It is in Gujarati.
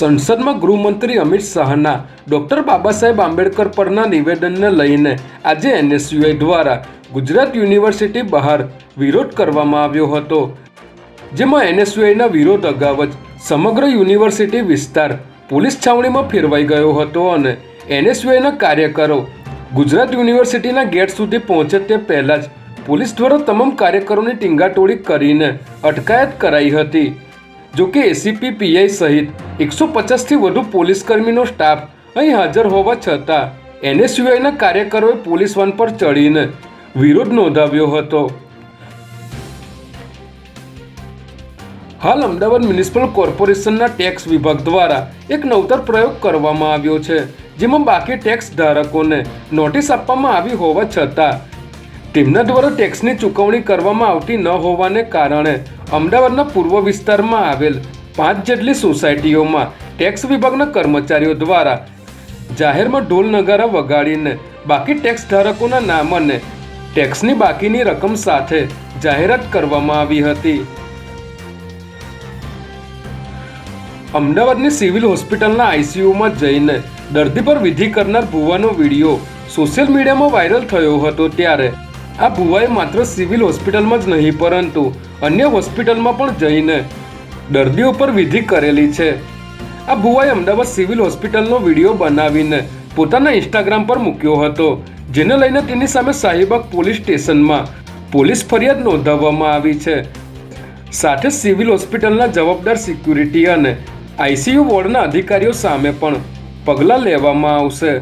સંસદમાં ગૃહમંત્રી અમિત શાહના, ડૉક્ટર બાબા સાહેબ આંબેડકર પરના નિવેદનને લઈને આજે એનએસયુઆઈ દ્વારા ગુજરાત યુનિવર્સિટી બહાર વિરોધ કરવામાં આવ્યો હતો. જેમાં એનએસયુઆઈના વિરોધ અગાઉ જ સમગ્ર યુનિવર્સિટી વિસ્તાર પોલીસ છાવણીમાં ફેરવાઈ ગયો હતો અને એનએસયુઆઈના કાર્યકરો ગુજરાત યુનિવર્સિટીના ગેટ સુધી પહોંચે તે પહેલાં જ પોલીસ દ્વારા તમામ કાર્યકરોની ટીંગાટોળી કરીને અટકાયત કરાઈ હતી. જો કે એસીપી પીઆઈ સહિત એકસો પચાસથી વધુ પોલીસકર્મીનો સ્ટાફ અહીં હાજર હોવા છતાં એનએસયુઆઈના કાર્યકરોએ પોલીસ વન પર ચડીને વિરોધ નોંધાવ્યો હતો. હાલ અમદાવાદ મ્યુનિસિપલ કોર્પોરેશનના ટેક્સ વિભાગ દ્વારા એક નવતર પ્રયોગ કરવામાં આવ્યો છે, જેમાં બાકી ટેક્સ ધારકોને નોટિસ આપવામાં આવી હોવા છતાં તેમના દ્વારા ટેક્સની ચૂકવણી કરવામાં આવતી ન હોવાને કારણે અમદાવાદના પૂર્વ વિસ્તારમાં આવેલ પાંચ જેટલી સોસાયટીઓમાં ટેક્સ વિભાગના કર્મચારીઓ દ્વારા જાહેરમાં ઢોલ નગારા વગાડીને બાકી ટેક્સ ધારકોના નામ અને ટેક્સની બાકીની રકમ સાથે જાહેરાત કરવામાં આવી હતી. અમદાવાદની સિવિલ હોસ્પિટલના આઈસીયુમાં જઈને દર્દી પર વિધિ કરનાર ભુવાનો વીડિયો સોશિયલ મીડિયામાં વાયરલ થયો હતો ત્યારે આ ભુવાએ માત્ર સિવિલ હોસ્પિટલમાં જ નહીં, પરંતુ અન્ય હોસ્પિટલમાં પણ જઈને દર્દીઓ પર વિધિ કરેલી છે. આ ભુવાએ અમદાવાદ સિવિલ હોસ્પિટલનો વીડિયો બનાવીને પોતાના ઇન્સ્ટાગ્રામ પર મૂક્યો હતો, જેને લઈને તેની સામે શાહીબાગ પોલીસ સ્ટેશનમાં પોલીસ ફરિયાદ નોંધાવવામાં આવી છે. સાથે સિવિલ હોસ્પિટલના જવાબદાર સિક્યુરિટી અને આઈસીયુ વોર્ડના અધિકારીઓ સામે પણ પગલાં લેવામાં આવશે.